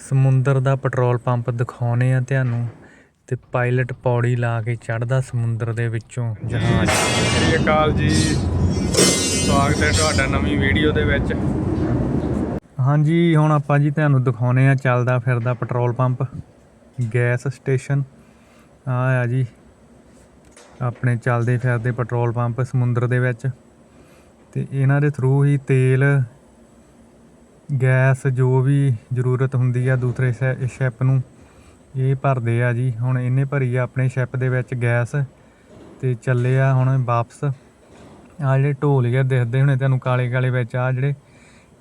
ਸਮੁੰਦਰ ਦਾ petrol pump ਦਿਖਾਉਂਦੇ ਆ ਤੁਹਾਨੂੰ ਤੇ ਪਾਇਲਟ ਪੌੜੀ ਲਾ ਕੇ ਚੜ੍ਹਦਾ ਸਮੁੰਦਰ ਦੇ ਵਿੱਚੋਂ ਜਹਾਜ਼। ਸਤਿ ਸ਼੍ਰੀ ਅਕਾਲ ਜੀ। ਸਵਾਗਤ ਹੈ ਤੁਹਾਡਾ ਨਵੀਂ ਵੀਡੀਓ ਦੇ ਵਿੱਚ। ਹਾਂਜੀ ਹੁਣ ਆਪਾਂ ਜੀ ਤੁਹਾਨੂੰ ਦਿਖਾਉਂਦੇ ਆ ਚੱਲਦਾ ਫਿਰਦਾ ਪੈਟਰੋਲ ਪੰਪ ਗੈਸ ਸਟੇਸ਼ਨ। ਆ ਆ ਜੀ ਆਪਣੇ ਚੱਲਦੇ ਫਿਰਦੇ ਪੈਟਰੋਲ ਪੰਪ ਸਮੁੰਦਰ ਦੇ ਵਿੱਚ। ਤੇ ਇਹਨਾਂ ਦੇ ਥਰੂ ਹੀ ਤੇਲ ਗੈਸ ਜੋ ਵੀ ਜ਼ਰੂਰਤ ਹੁੰਦੀ ਆ ਦੂਸਰੇ ਸ਼ੈਪ ਨੂੰ, ਇਹ ਭਰਦੇ ਆ ਜੀ। ਹੁਣ ਇਹਨੇ ਭਰੀ ਆ ਆਪਣੇ ਸ਼ਿਪ ਦੇ ਵਿੱਚ ਗੈਸ ਤੇ ਚੱਲੇ ਆ ਹੁਣ ਵਾਪਸ। ਆ ਜਿਹੜੇ ਢੋਲ ਆ ਦਿਖਦੇ ਹੁਣੇ ਤੁਹਾਨੂੰ ਕਾਲੇ ਕਾਲੇ ਵਿੱਚ ਆ ਜਿਹੜੇ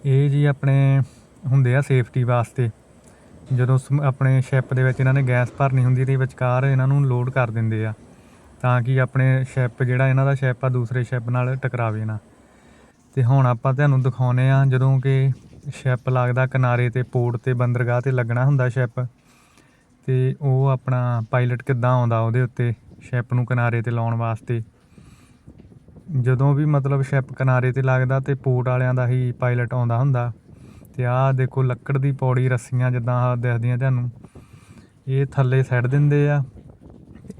ਇਹ ਜੀ ਆਪਣੇ ਹੁੰਦੇ ਆ ਸੇਫਟੀ ਵਾਸਤੇ। ਜਦੋਂ ਸਮ- ਆਪਣੇ ਸ਼ਿਪ ਦੇ ਵਿੱਚ ਇਹਨਾਂ ਨੇ ਗੈਸ ਭਰਨੀ ਹੁੰਦੀ ਤੇ ਵਿਚਕਾਰ ਇਹਨਾਂ ਨੂੰ ਲੋਡ ਕਰ ਦਿੰਦੇ ਆ, ਤਾਂ ਕਿ ਆਪਣੇ ਸ਼ੈਪ ਜਿਹੜਾ ਇਹਨਾਂ ਦਾ ਸ਼ੈਪ ਆ ਦੂਸਰੇ ਸ਼ਿਪ ਨਾਲ ਟਕਰਾਵੇ ਨਾ। ਤੇ ਹੁਣ ਆਪਾਂ ਤੁਹਾਨੂੰ ਦਿਖਾਉਨੇ ਆ ਜਦੋਂ ਕਿ ਸ਼ਿਪ ਲੱਗਦਾ ਕਿਨਾਰੇ ਤੇ, ਪੋਰਟ ਤੇ, ਬੰਦਰਗਾਹ ਤੇ ਲੱਗਣਾ ਹੁੰਦਾ ਸ਼ਿਪ। ਤੇ ਉਹ ਆਪਣਾ ਪਾਇਲਟ ਕਿੱਦਾਂ ਆਉਂਦਾ ਉਹਦੇ ਉੱਤੇ, ਸ਼ੈਪ ਨੂੰ ਕਿਨਾਰੇ ਤੇ ਲਾਉਣ ਵਾਸਤੇ। ਜਦੋਂ ਵੀ ਮਤਲਬ ਸ਼ਿਪ ਕਿਨਾਰੇ ਤੇ ਲੱਗਦਾ ਤੇ ਪੋਰਟ ਵਾਲਿਆਂ ਦਾ ਹੀ ਪਾਇਲਟ ਆਉਂਦਾ ਹੁੰਦਾ। ਤੇ ਆਹ ਦੇਖੋ ਲੱਕੜ ਦੀ ਪੌੜੀ ਰੱਸੀਆਂ ਜਿੱਦਾਂ ਆਹ ਦਿਖਦੀਆਂ ਤੁਹਾਨੂੰ। ਇਹ ਥੱਲੇ ਸੱਟ ਦਿੰਦੇ ਆ।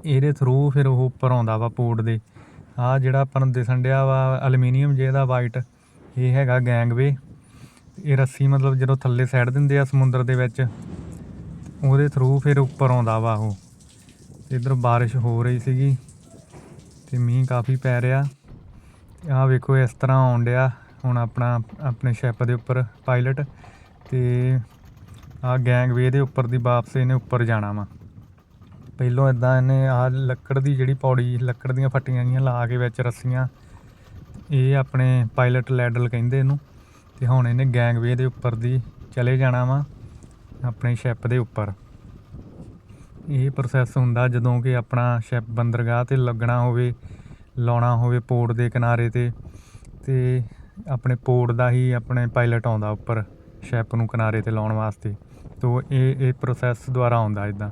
ਇਹਦੇ ਥਰੂ ਫਿਰ ਉਹ ਉੱਪਰ ਆਉਂਦਾ ਵਾ ਪੋਰਟ ਦੇ। ਆਹ ਜਿਹੜਾ ਆਪਾਂ ਨੂੰ ਦਿਸਣ ਡਿਆ ਵਾ ਐਲੂਮੀਨੀਅਮ ਜਿਹਦਾ ਵਾਈਟ ਇਹ ਹੈਗਾ ਗੈਂਗਵੇ ਇਹ ਰੱਸੀ ਮਤਲਬ ਜਦੋਂ ਥੱਲੇ ਸੱਟ ਦਿੰਦੇ ਆ ਸਮੁੰਦਰ ਦੇ ਵਿੱਚ, ਉਹਦੇ ਥਰੂ ਫਿਰ ਉੱਪਰ ਆਉਂਦਾ ਵਾ ਉਹ। ਇਧਰ ਬਾਰਿਸ਼ ਹੋ ਰਹੀ ਸੀਗੀ ਤੇ ਮੀਂਹ ਕਾਫੀ ਪੈ ਰਿਹਾ। ਆਹ ਵੇਖੋ ਇਸ ਤਰ੍ਹਾਂ ਆਉਣ ਡਿਆ ਹੁਣ ਆਪਣਾ, ਆਪਣੇ ਸ਼ਿਪ ਦੇ ਉੱਪਰ ਪਾਇਲਟ ਤੇ ਆਹ ਗੈਂਗਵੇ ਦੇ ਉੱਪਰ ਦੀ ਵਾਪਸ ਇਹਨੇ ਉੱਪਰ ਜਾਣਾ ਵਾ। ਪਹਿਲੋਂ ਇਦਾਂ ਇਹਨੇ ਆਹ ਲੱਕੜ ਦੀ ਜਿਹੜੀ ਪੌੜੀ, ਲੱਕੜ ਦੀਆਂ ਫੱਟੀਆਂ ਜੀਆਂ ਲਾ ਕੇ ਵਿੱਚ ਰੱਸੀਆਂ, ਇਹ ਆਪਣੇ ਪਾਇਲਟ ਲੈਡਲ ਕਹਿੰਦੇ ਇਹਨੂੰ। ਤੇ ਹੁਣ ਇਹਨੇ ਗੈਂਗਵੇ ਦੇ ਉੱਪਰ ਦੀ ਚਲੇ ਜਾਣਾ ਵਾ, ਆਪਣੇ ਸ਼ਿਪ ਦੇ ਉੱਪਰ। ਇਹ ਪ੍ਰੋਸੈਸ ਹੁੰਦਾ ਜਦੋਂ ਕਿ ਆਪਣਾ ਸ਼ਿਪ ਬੰਦਰਗਾਹ ਤੇ ਲੱਗਣਾ ਹੋਵੇ, ਲਾਉਣਾ ਹੋਵੇ ਪੋਰਟ ਦੇ ਕਿਨਾਰੇ ਤੇ ਤੇ ਆਪਣੇ ਪੋਰਟ ਦਾ ਹੀ ਆਪਣੇ ਪਾਇਲਟ ਆਉਂਦਾ ਉੱਪਰ ਸ਼ਿਪ ਨੂੰ ਕਿਨਾਰੇ ਤੇ ਲਾਉਣ ਵਾਸਤੇ। ਤੋ ਇਹ ਇਹ ਪ੍ਰੋਸੈਸ ਦੁਆਰਾ ਆਉਂਦਾ ਇਦਾਂ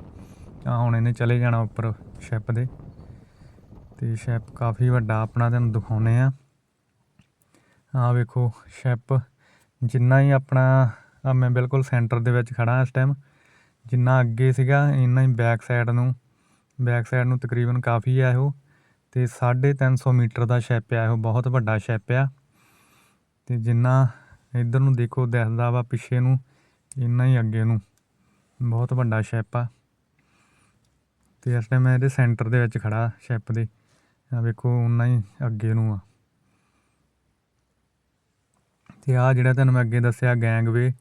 ਆ ਹੁਣ ਇਹਨੇ ਚਲੇ ਜਾਣਾ ਉੱਪਰ ਸ਼ਿਪ ਦੇ। ਤੇ ਸ਼ਿਪ ਕਾਫੀ ਵੱਡਾ ਆਪਣਾ ਤੁਹਾਨੂੰ ਦਿਖਾਉਨੇ ਆ। ਆ ਵੇਖੋ ਸ਼ਿਪ ਜਿੰਨਾ ਹੀ ਆਪਣਾ ਮੈਂ ਬਿਲਕੁਲ ਸੈਂਟਰ ਦੇ ਵਿੱਚ ਖੜਾ ਇਸ ਟਾਈਮ ਜਿੰਨਾ ਅੱਗੇ ਸੀਗਾ, ਇੰਨਾ ਹੀ ਬੈਕ ਸਾਈਡ ਨੂੰ ਬੈਕ ਸਾਈਡ ਨੂੰ ਤਕਰੀਬਨ ਕਾਫੀ ਆ ਉਹ ਤੇ 350 ਮੀਟਰ ਦਾ ਸ਼ੈਪ ਆ ਇਹੋ, ਬਹੁਤ ਵੱਡਾ ਸ਼ੈਪ ਆ। ਤੇ ਜਿੰਨਾ ਇੱਧਰ ਨੂੰ ਦੇਖੋ, ਦਿਖਦਾ ਵਾ ਪਿੱਛੇ ਨੂੰ, ਇੰਨਾ ਹੀ ਅੱਗੇ ਨੂੰ, ਬਹੁਤ ਵੱਡਾ ਸ਼ੈਪ ਆ। ਤੇ ਇਸ ਟਾਈਮ ਮੈਂ ਇਹਦੇ ਸੈਂਟਰ ਦੇ ਵਿੱਚ ਖੜਾ ਸ਼ੈਪ ਦੇ ਆ ਵੇਖੋ ਉਨਾ ਹੀ ਅੱਗੇ ਨੂੰ ਆ। ਅਤੇ ਆਹ ਜਿਹੜਾ ਤੁਹਾਨੂੰ ਮੈਂ ਅੱਗੇ ਦੱਸਿਆ ਗੈਂਗਵੇ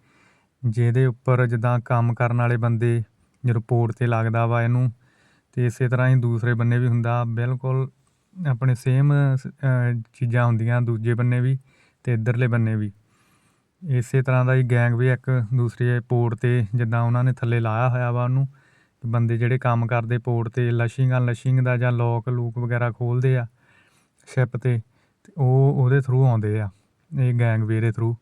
ਜਿਹਦੇ ਉੱਪਰ ਜਿੱਦਾਂ ਕੰਮ ਕਰਨ ਵਾਲੇ ਬੰਦੇ ਜਦੋਂ ਪੋਰਟ ਤੇ ਲੱਗਦਾ ਵਾ ਇਹਨੂੰ, ਤੇ ਇਸੇ ਤਰ੍ਹਾਂ ਹੀ ਦੂਸਰੇ ਬੰਨੇ ਵੀ ਹੁੰਦਾ, ਬਿਲਕੁਲ ਆਪਣੇ ਸੇਮ ਚੀਜ਼ਾਂ ਹੁੰਦੀਆਂ ਦੂਜੇ ਬੰਨੇ ਵੀ ਅਤੇ ਇਧਰਲੇ ਬੰਨੇ ਵੀ। ਇਸੇ ਤਰ੍ਹਾਂ ਦਾ ਹੀ ਗੈਂਗ ਵੀ ਇੱਕ ਦੂਸਰੇ ਪੋਰਟ ਤੇ ਜਿੱਦਾਂ ਉਹਨਾਂ ਨੇ ਥੱਲੇ ਲਾਇਆ ਹੋਇਆ ਵਾ ਉਹਨੂੰ ਬੰਦੇ ਜਿਹੜੇ ਕੰਮ ਕਰਦੇ ਪੋਰਟ ਤੇ ਲਸ਼ਿੰਗ ਲਸ਼ਿੰਗ ਦਾ ਜਾਂ ਲੋਕ ਲੂਕ ਵਗੈਰਾ ਖੋਲਦੇ ਆ ਸ਼ਿਪ ਤੇ ਤੇ ਉਹ ਉਹਦੇ ਥਰੂ ਆਉਂਦੇ ਆ। ਇਹ ਗੈਂਗਵੇ ਦੇ ਥਰੂ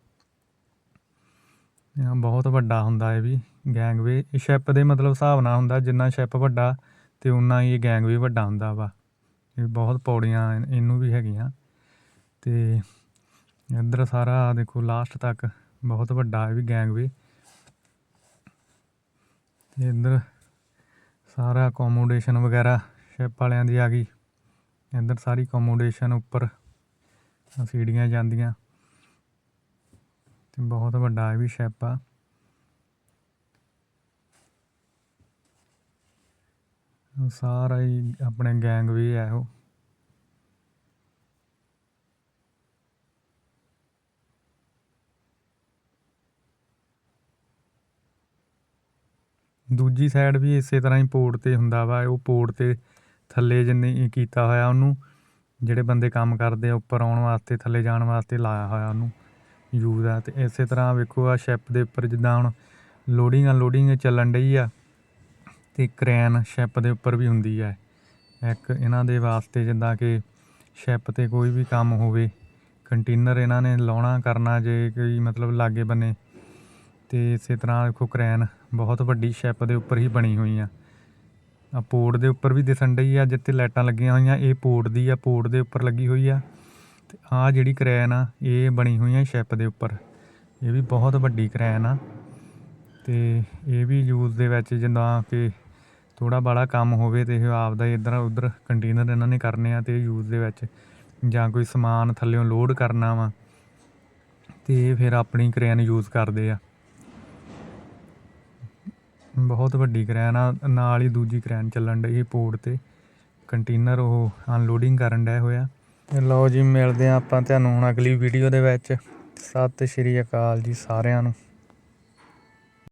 ਇਹ ਬਹੁਤ ਵੱਡਾ ਹੁੰਦਾ ਇਹ ਵੀ ਗੈਂਗਵੇ ਇਹ ਸ਼ਿਪ ਦੇ ਮਤਲਬ ਹਿਸਾਬ ਨਾਲ ਹੁੰਦਾ, ਜਿੰਨਾ ਸ਼ਿਪ ਵੱਡਾ ਤੇ ਉਨਾ ਹੀ ਇਹ ਗੈਂਗਵੇ ਵੱਡਾ ਹੁੰਦਾ ਵਾ। ਇਹ ਬਹੁਤ ਪੌੜੀਆਂ ਇਹਨੂੰ ਵੀ ਹੈਗੀਆਂ। ਤੇ ਇੱਧਰ ਸਾਰਾ ਦੇਖੋ ਲਾਸਟ ਤੱਕ ਬਹੁਤ ਵੱਡਾ ਇਹ ਵੀ ਗੈਂਗਵੇ ਤੇ ਇੱਧਰ ਸਾਰਾ ਅਕੋਮੋਡੇਸ਼ਨ ਵਗੈਰਾ ਸ਼ਿਪ ਵਾਲਿਆਂ ਦੀ ਆ ਗਈ। ਇੱਧਰ ਸਾਰੀ ਅਕੋਮੋਡੇਸ਼ਨ ਉੱਪਰ ਸੀੜੀਆਂ ਜਾਂਦੀਆਂ। ਤੇ ਬਹੁਤ ਵੱਡਾ ਇਹ ਵੀ ਸ਼ੈਪ ਆ। ਸਾਰਾ ਹੀ ਆਪਣੇ ਗੈਂਗਵੇ ਹੈ ਉਹ ਦੂਜੀ ਸਾਈਡ ਵੀ ਇਸੇ ਤਰ੍ਹਾਂ ਹੀ ਪੋਰਟ ਤੇ ਹੁੰਦਾ ਵਾ, ਉਹ ਪੋਰਟ ਤੇ ਥੱਲੇ ਜਿੰਨੇ ਕੀਤਾ ਹੋਇਆ ਉਹਨੂੰ, ਜਿਹੜੇ ਬੰਦੇ ਕੰਮ ਕਰਦੇ ਆ, ਉੱਪਰ ਆਉਣ ਵਾਸਤੇ, ਥੱਲੇ ਜਾਣ ਵਾਸਤੇ ਲਾਇਆ ਹੋਇਆ ਉਹਨੂੰ। ਯੂਜ਼ ਆ ਤੇ ਇਸੇ ਤਰ੍ਹਾਂ ਵੇਖੋ ਆ ਸ਼ਿਪ ਦੇ ਉੱਪਰ ਜਿੱਦਾਂ ਹੁਣ ਲੋਡਿੰਗ ਅਨਲੋਡਿੰਗ ਚੱਲਣ ਡਈ ਆ ਤੇ ਕਰੇਨ ਸ਼ਿਪ ਦੇ ਉੱਪਰ ਵੀ ਹੁੰਦੀ ਆ। ਇੱਕ ਇਹਨਾਂ ਦੇ ਵਾਸਤੇ ਜਿੱਦਾਂ ਕਿ ਸ਼ੈਪ ਤੇ ਕੋਈ ਵੀ ਕੰਮ ਹੋਵੇ, ਕੰਟੇਨਰ ਇਹਨਾਂ ਨੇ ਲਾਉਣਾ, ਕਰਨਾ ਜੇ ਕੋਈ ਮਤਲਬ ਲਾਗੇ ਬੰਨੇ। ਤੇ ਇਸੇ ਤਰ੍ਹਾਂ ਦੇਖੋ ਕਰੇਨ ਬਹੁਤ ਵੱਡੀ ਸ਼ਿਪ ਦੇ ਉੱਪਰ ਹੀ ਬਣੀ ਹੋਈ ਆ। ਆ ਪੋਰਟ ਦੇ ਉੱਪਰ ਵੀ ਦਿਸਣ ਡਈ ਆ, ਜਿੱਥੇ ਲਾਈਟਾਂ ਲੱਗੀਆਂ ਹੋਈਆਂ, ਇਹ ਪੋਰਟ ਦੀ ਆ, ਪੋਰਟ ਦੇ ਉੱਪਰ ਲੱਗੀ ਹੋਈ ਆ। ਤੇ ਆ ਜਿਹੜੀ ਕਰੈਨ ਆ, ਇਹ ਬਣੀ ਹੋਈ ਆ ਸ਼ਿਪ ਦੇ ਉੱਪਰ। ਇਹ ਵੀ ਬਹੁਤ ਵੱਡੀ ਕਰੈਨ ਆ। ਤੇ ਇਹ ਵੀ ਯੂਜ਼ ਦੇ ਵਿੱਚ ਜਿੱਦਾਂ ਕਿ ਥੋੜਾ ਬਾਲਾ ਕੰਮ ਹੋਵੇ ਤੇ ਇਹ ਆਪਦਾ ਇੱਧਰ ਉੱਧਰ ਕੰਟੇਨਰ ਇਹਨਾਂ ਨੇ ਕਰਨੇ ਆ ਤੇ ਯੂਜ਼ ਦੇ ਵਿੱਚ ਜਾਂ ਕੋਈ ਸਮਾਨ ਥੱਲਿਓਂ ਲੋਡ ਕਰਨਾ ਵਾ ਤੇ ਇਹ ਫਿਰ ਆਪਣੀ ਕਰੈਨ ਯੂਜ਼ ਕਰਦੇ ਆ। ਬਹੁਤ ਵੱਡੀ ਕਰੈਨ ਆ, ਨਾਲ ਹੀ ਦੂਜੀ ਕਰੈਨ ਚੱਲਣ ਡਈ ਪੋਰਟ ਤੇ। ਕੰਟੇਨਰ ਉਹ ਅਨਲੋਡਿੰਗ ਕਰਨ ਡਿਆ ਹੋਇਆ ਲਓ ਜੀ, ਮਿਲਦੇ ਹਾਂ ਆਪਾਂ ਤੁਹਾਨੂੰ ਹੁਣ ਅਗਲੀ ਵੀਡੀਓ ਦੇ ਵਿੱਚ। ਸਤਿ ਸ਼੍ਰੀ ਅਕਾਲ ਜੀ ਸਾਰਿਆਂ ਨੂੰ।